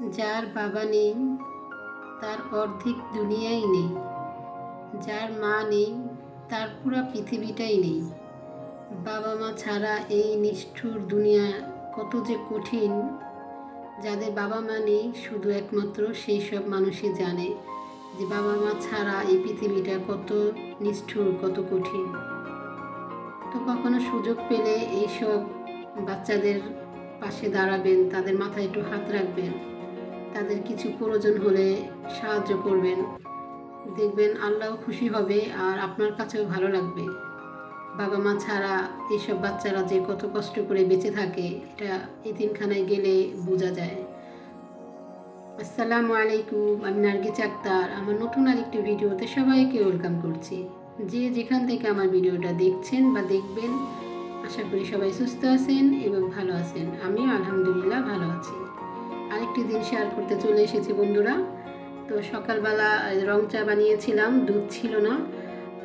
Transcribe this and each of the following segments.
যার বাবা নেই, তার অর্ধেক দুনিয়াই নেই। যার মা নেই, তার পুরো পৃথিবীটাই নেই। বাবা মা ছাড়া এই নিষ্ঠুর দুনিয়া কত যে কঠিন, যাদের বাবা মা নেই শুধু একমাত্র সেই সব মানুষই জানে যে বাবা মা ছাড়া এই পৃথিবীটা কত নিষ্ঠুর, কত কঠিন। তো কখনো সুযোগ পেলে এইসব বাচ্চাদের পাশে দাঁড়াবেন, তাদের মাথায় একটু হাত রাখবেন। তাদের কিছু প্রয়োজন হলে সাহায্য করবেন। দেখবেন আল্লাহ খুশি হবে আর আপনার কাছেও ভালো লাগবে। বাবা মা ছাড়া এইসব বাচ্চারা যে কত কষ্ট করে বেঁচে থাকে, এটা এতিমখানায় গেলে বোঝা যায়। আসসালামু আলাইকুম, আমি নার্গিস আক্তার। আমার নতুন আরেকটি ভিডিওতে সবাইকে ওয়েলকাম করছি। যে যেখান থেকে আমার ভিডিওটা দেখছেন বা দেখবেন, আশা করি সবাই সুস্থ আছেন এবং ভালো আছেন। আমিও আলহামদুলিল্লাহ ভালো আছি। আরেকটি দিন শেয়ার করতে চলে এসেছি বন্ধুরা। তো সকালবেলা রং চা বানিয়েছিলাম, দুধ ছিল না।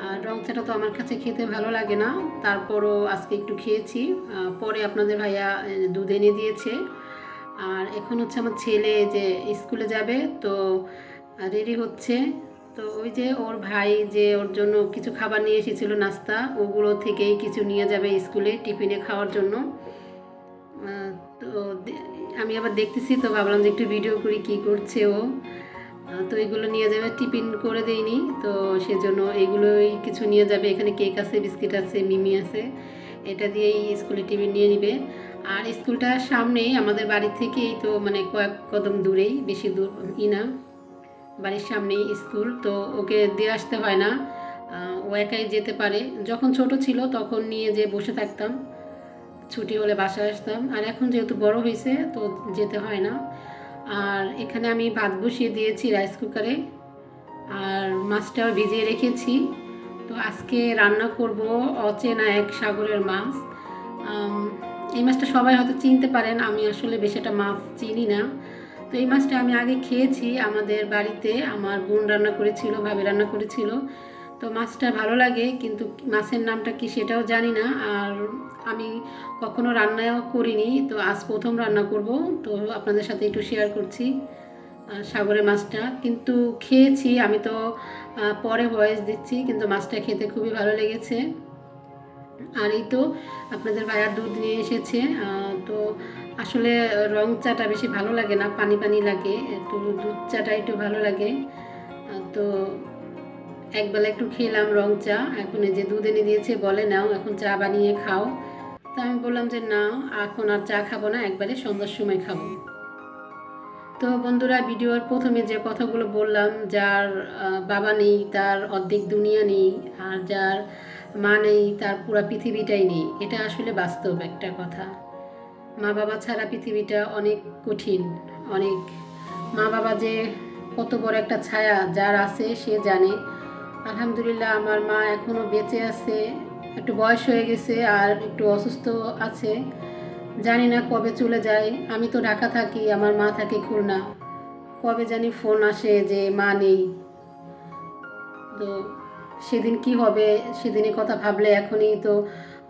আর রং চাটা তো আমার কাছে খেতে ভালো লাগে না। তারপরও আজকে একটু খেয়েছি। পরে আপনাদের ভাইয়া দুধ এনে দিয়েছে। আর এখন হচ্ছে আমার ছেলে যে স্কুলে যাবে, তো রেডি হচ্ছে। তো ওই যে ওর ভাই যে ওর জন্য কিছু খাবার নিয়ে এসেছিল, নাস্তা, ওগুলো থেকেই কিছু নিয়ে যাবে স্কুলে টিফিনে খাওয়ার জন্য। তো আমি আবার দেখতেছি তো, ভাবলাম যে একটু ভিডিও করি কি করছে ও। তো এগুলো নিয়ে যাবে, টিফিন করে দেয়নি তো সেজন্য এগুলোই কিছু নিয়ে যাবে। এখানে কেক আছে, বিস্কিট আছে, মিমি আছে। এটা দিয়েই স্কুলে টিফিন নিয়ে নিবে। আর স্কুলটা সামনেই, আমাদের বাড়ি থেকেই তো মানে কয়েক কদম দূরেই, বেশি দূর ই না। বাড়ির সামনেই স্কুল, তো ওকে দিয়ে আসতে হয় না। ও একাই যেতে পারে। যখন ছোট ছিল, তখন নিয়ে যে বসে থাকতাম। ছুটি হলে বাসায় আসতাম। আর এখন যেহেতু বড় হয়েছে তো যেতে হয় না। আর এখানে আমি ভাত বসিয়ে দিয়েছি রাইস কুকারে আর মাছটাও ভিজিয়ে রেখেছি। তো আজকে রান্না করব অচেনা এক সাগরের মাছ। এই মাছটা সবাই হয়তো চিনতে পারেন, আমি আসলে বেশি একটা মাছ চিনি না। তো এই মাছটা আমি আগে খেয়েছি আমাদের বাড়িতে। আমার বোন রান্না করেছিল, ভাবি রান্না করেছিল। তো মাছটা ভালো লাগে কিন্তু মাছের নামটা কি সেটাও জানি না। আর আমি কখনো রান্নাও করিনি তো আজ প্রথম রান্না করব। তো আপনাদের সাথে একটু শেয়ার করছি আহ, সাগরের মাছটা। কিন্তু খেয়েছি আমি তো পরে ভয়েস দিচ্ছি কিন্তু মাছটা খেতে খুবই ভালো লেগেছে। আর এই তো আপনাদের ভাইয়ার দুধ নিয়ে এসেছে তো আসলে রং চাটা বেশি ভালো লাগে না পানি পানি লাগে একটু দুধ চাটা একটু ভালো লাগে। তো একবেলা একটু খেলাম রং চা। এখন এই যে দুধ এনে দিয়েছে, বলে নাও, এখন চা বানিয়ে খাও। তো আমি বললাম যে না, এখন আর চা খাব না, একবারে সন্ধ্যার সময় খাব। তো বন্ধুরা, ভিডিওর প্রথমে যে কথাগুলো বললাম, যার বাবা নেই, তার অর্ধেক দুনিয়া নেই, আর যার মা নেই, তার পুরো পৃথিবীটাই নেই, এটা আসলে বাস্তব একটা কথা। মা বাবা ছাড়া পৃথিবীটা অনেক কঠিন, অনেক। মা বাবা যে কত বড় একটা ছায়া, যার আছে সে জানে। আলহামদুলিল্লাহ, আমার মা এখনও বেঁচে আছে, একটু বয়স হয়ে গেছে আর একটু অসুস্থ আছে। জানি না কবে চলে যায়, আমি তো ঢাকা থাকি, আমার মা থাকে খুলনা। কবে জানি ফোন আসে যে মা নেই। তো সেদিন কি হবে, সেদিনের কথা ভাবলে এখনই তো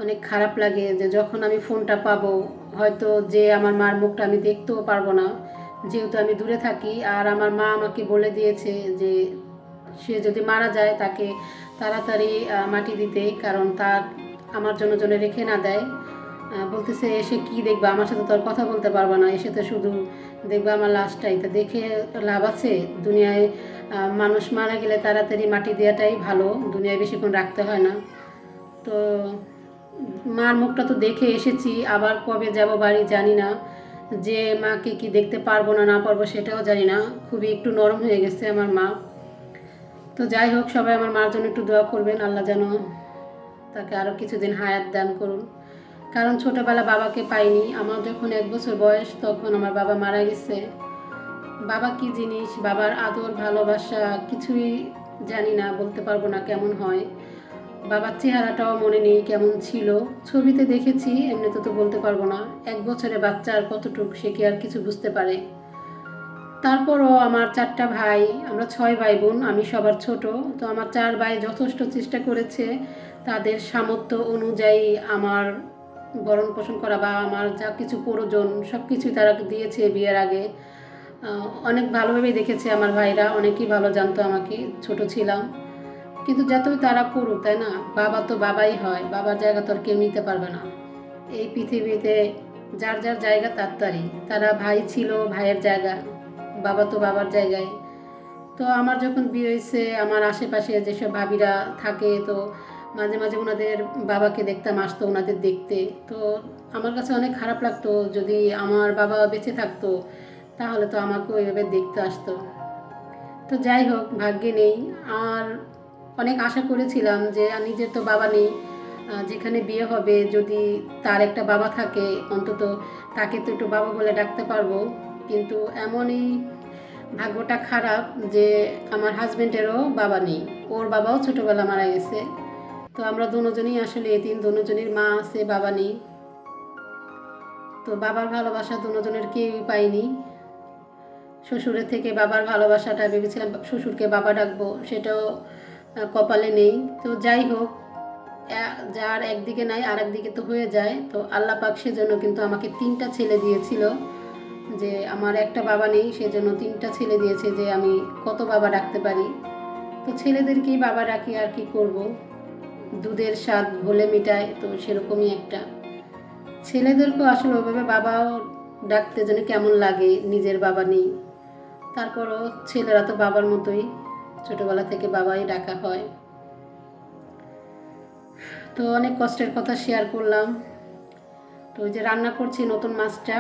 অনেক খারাপ লাগে যে যখন আমি ফোনটা পাবো, হয়তো যে আমার মার মুখটা আমি দেখতেও পারব না। যেহেতু আমি দূরে থাকি, আর আমার মা আমাকে বলে দিয়েছে যে সে যদি মারা যায় তাকে তাড়াতাড়ি মাটি দিতে, কারণ তার আমার জন্য জন্য রেখে না দেয়। বলতেছে, এসে কি দেখবে? আমার সাথে তো আর কথা বলতে পারবে না। এসে তো শুধু দেখবে আমার লাশটাই। তা দেখে লাভ আছে। দুনিয়ায় মানুষ মারা গেলে তাড়াতাড়ি মাটি দেওয়াটাই ভালো। দুনিয়ায় বেশিক্ষণ রাখতে হয় না। তো মার মুখটা তো দেখে এসেছি। আবার কবে যাব বাড়ি জানি না। যে মাকে কি দেখতে পারব না না পারব সেটাও জানি না। খুবই একটু নরম হয়ে গেছে আমার মা। তো যাই হোক, সবাই আমার মার জন্য একটু দোয়া করবেন। আল্লাহ যেন তাকে আরও কিছুদিন হায়াত দান করুন। কারণ ছোটোবেলা বাবাকে পাইনি। আমার যখন এক বছর বয়স, তখন আমার বাবা মারা গেছে। বাবা কি জিনিস? বাবার আদর, ভালোবাসা কিছুই জানি না, বলতে পারব না কেমন হয়। বাবার চেহারাটাও মনে নেই কেমন ছিল। ছবিতে দেখেছি, এমনিতে তো বলতে পারব না। এক বছরে বাচ্চা আর কতটুকু, সে কি আর কিছু বুঝতে পারে? তারপরও আমার চারটা ভাই, আমরা ছয় ভাই বোন, আমি সবার ছোট। তো আমার চার ভাই যথেষ্ট চেষ্টা করেছে তাদের সামর্থ্য অনুযায়ী আমার ভরণ পোষণ করা বা আমার যা কিছু প্রয়োজন সব কিছুই তারা দিয়েছে বিয়ের আগে। অনেক ভালোভাবেই দেখেছে আমার ভাইরা, অনেকেই ভালো জানতো আমাকে, ছোট ছিলাম। কিন্তু যতই তারা করুক, তাই না? বাবা তো বাবাই হয়, বাবার জায়গা তো আর কেউ নিতে পারবে না। এই পৃথিবীতে যার যার জায়গা তার তারই। তারা ভাই ছিল, ভাইয়ের জায়গা। বাবা তো বাবার জায়গায়। তো আমার যখন বিয়ে হয়েছে, আমার আশেপাশে যেসব ভাবিরা থাকে, তো মাঝে মাঝে ওনাদের বাবাকে দেখতাম, আসতো ওনাদের দেখতে। তো আমার কাছে অনেক খারাপ লাগতো, যদি আমার বাবা বেঁচে থাকতো, তাহলে তো আমাকেও ওইভাবে দেখতে আসতো। তো যাই হোক, ভাগ্যে নেই। আর অনেক আশা করেছিলাম যে নিজের তো বাবা নেই। যেখানে বিয়ে হবে, যদি তার একটা বাবা থাকে, অন্তত তাকে তো একটু বাবা বলে ডাকতে পারব। কিন্তু এমনই ভাগ্যটা খারাপ যে আমার হাজবেন্ডেরও বাবা নেই। ওর বাবাও ছোটোবেলা মারা গেছে। তো আমরা দুজনই আসলে এতিম দুজনের মা আছে, বাবা নেই। তো বাবার ভালোবাসা দুজনের কেউই পাইনি শ্বশুরের থেকে বাবার ভালোবাসাটা ভেবেছিলাম, শ্বশুরকে বাবা ডাকবো, সেটাও কপালে নেই। তো যাই হোক যার একদিকে নাই আর একদিকে তো হয়ে যায়। তো আল্লাহ পাক সেজন্য কিন্তু আমাকে তিনটা ছেলে দিয়েছিল। যে আমার একটা বাবা নেই সেজন্য তিনটা ছেলে দিয়েছে যে আমি কত বাবা ডাকতে পারি। তো ছেলেদেরকেই বাবা ডাকি আর কি করব। দুধের স্বাদ ঘোলে মিটায়, তো সেরকমই একটা। ছেলেদেরকেও আসলে ওইভাবে বাবাও ডাকতে যেন কেমন লাগে, নিজের বাবা নেই। তারপরও ছেলেরা তো বাবার মতোই, ছোটবেলা থেকে বাবাই ডাকা হয়। তো অনেক কষ্টের কথা শেয়ার করলাম। তো ওই যে রান্না করছি নতুন মাছটা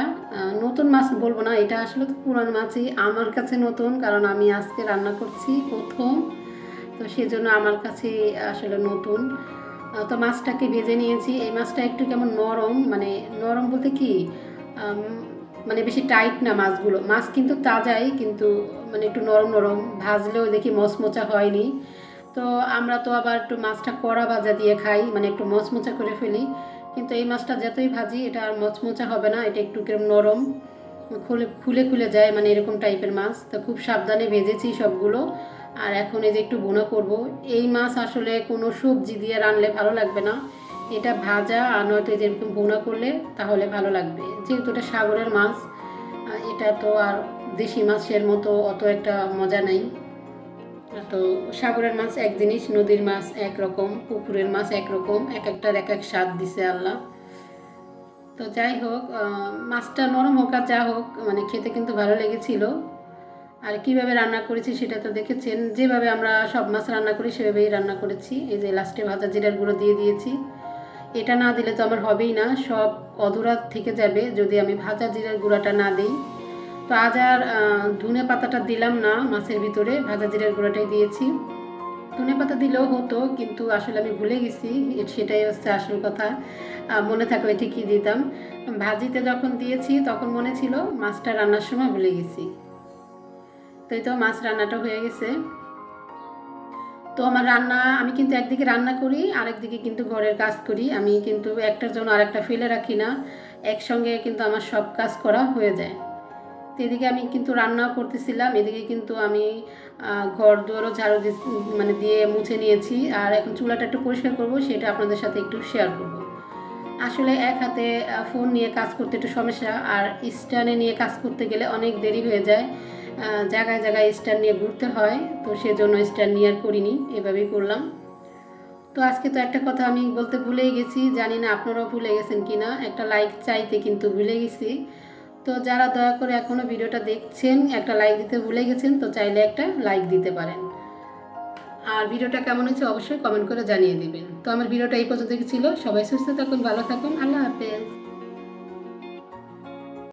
নতুন মাছ বলব না, এটা আসলে তো পুরান মাছই, আমার কাছে নতুন, কারণ আমি আজকে রান্না করছি প্রথম, তো সেজন্য আমার কাছে আসলে নতুন। তো মাছটাকে ভেজে নিয়েছি, এই মাছটা একটু কেমন নরম মানে নরম বলতে কি মানে বেশি টাইট না মাছগুলো, মাছ কিন্তু তাজাই, কিন্তু মানে একটু নরম নরম, ভাজলেও দেখি মচমচা হয়নি। তো আমরা তো আবার একটু মাছটা কড়া ভাজা দিয়ে খাই মানে একটু মচমচা করে ফেলি। কিন্তু এই মাছটা যতই ভাজি, এটা আর মচমচা হবে না, এটা একটু কিরম নরম, খুলে খুলে খুলে যায় মানে এরকম টাইপের মাছ। তো খুব সাবধানে ভেজেছি সবগুলো। আর এখন এই যে একটু ভুনা করব, এই মাছ আসলে কোনো সবজি দিয়ে রানলে ভালো লাগবে না। এটা ভাজা আর নয়তো এই যে এরকম ভুনা করলে তাহলে ভালো লাগবে। যেহেতু এটা সাগরের মাছ এটা তো আর দেশি মাছের মতো অত একটা মজা নেই। তো সাগরের মাছ এক জিনিস, নদীর মাছ এক রকম, পুকুরের মাছ এক রকম, এক একটার এক এক স্বাদ দিছে আল্লাহ। তো যাই হোক মাছটা নরম হোক আর যা হোক মানে খেতে কিন্তু ভালো লেগেছিল। আর কীভাবে রান্না করেছি সেটা তো দেখেছেন, যেভাবে আমরা সব মাছ রান্না করি সেভাবেই রান্না করেছি। এই যে লাস্টে ভাজা জিরার গুঁড়ো দিয়ে দিয়েছি। এটা না দিলে তো আমার হবেই না, সব অধুরা থেকে যাবে যদি আমি ভাজা জিরার গুঁড়াটা না দিই। তো আজ আর ধনে পাতাটা দিলাম না মাছের ভিতরে, ভাজা জিরার গুঁড়াটাই দিয়েছি। ধনে পাতা দিলেও হতো, কিন্তু আসলে আমি ভুলে গেছি সেটাই হচ্ছে আসল কথা। মনে থাকলে ঠিকই দিতাম। ভাজিতে যখন দিয়েছি, তখন মনে ছিল মাছটা রান্নার সময় ভুলে গেছি। তো এই তো মাছ রান্নাটা হয়ে গেছে। তো আমার রান্না, আমি কিন্তু একদিকে রান্না করি, আরেকদিকে কিন্তু ঘরের কাজ করি। আমি কিন্তু একটার জন্য আরেকটা ফেলে রাখি না, একসঙ্গে কিন্তু আমার সব কাজ করা হয়ে যায়। তো এদিকে আমি কিন্তু রান্নাও করতেছিলাম, এদিকে কিন্তু আমি ঘর দুয়ারও ঝাড়ু মানে দিয়ে মুছে নিয়েছি। আর এখন চুলাটা একটু পরিষ্কার করব, সেটা আপনাদের সাথে একটু শেয়ার করব। আসলে এক হাতে ফোন নিয়ে কাজ করতে একটু সমস্যা, আর স্ট্যান্ডে নিয়ে কাজ করতে গেলে অনেক দেরি হয়ে যায়। জায়গায় জায়গায় স্ট্যান্ড নিয়ে ঘুরতে হয়, তো সেজন্য স্ট্যান্ড নিয়ে আর করিনি, এভাবেই করলাম। তো আজকে তো একটা কথা আমি বলতে ভুলেই গেছি, জানি না আপনারাও ভুলে গেছেন কি না একটা লাইক চাইতে কিন্তু ভুলে গেছি। তো যারা দয়া করে এখনও ভিডিওটা দেখছেন, একটা লাইক দিতে ভুলে গেছেন, তো চাইলে একটা লাইক দিতে পারেন। আর ভিডিওটা কেমন হয়েছে অবশ্যই কমেন্ট করে জানিয়ে দেবেন। তো আমার ভিডিওটা এই পর্যন্ত ছিল। সবাই সুস্থ থাকুন, ভালো থাকুন। আল্লাহ হাফেজ।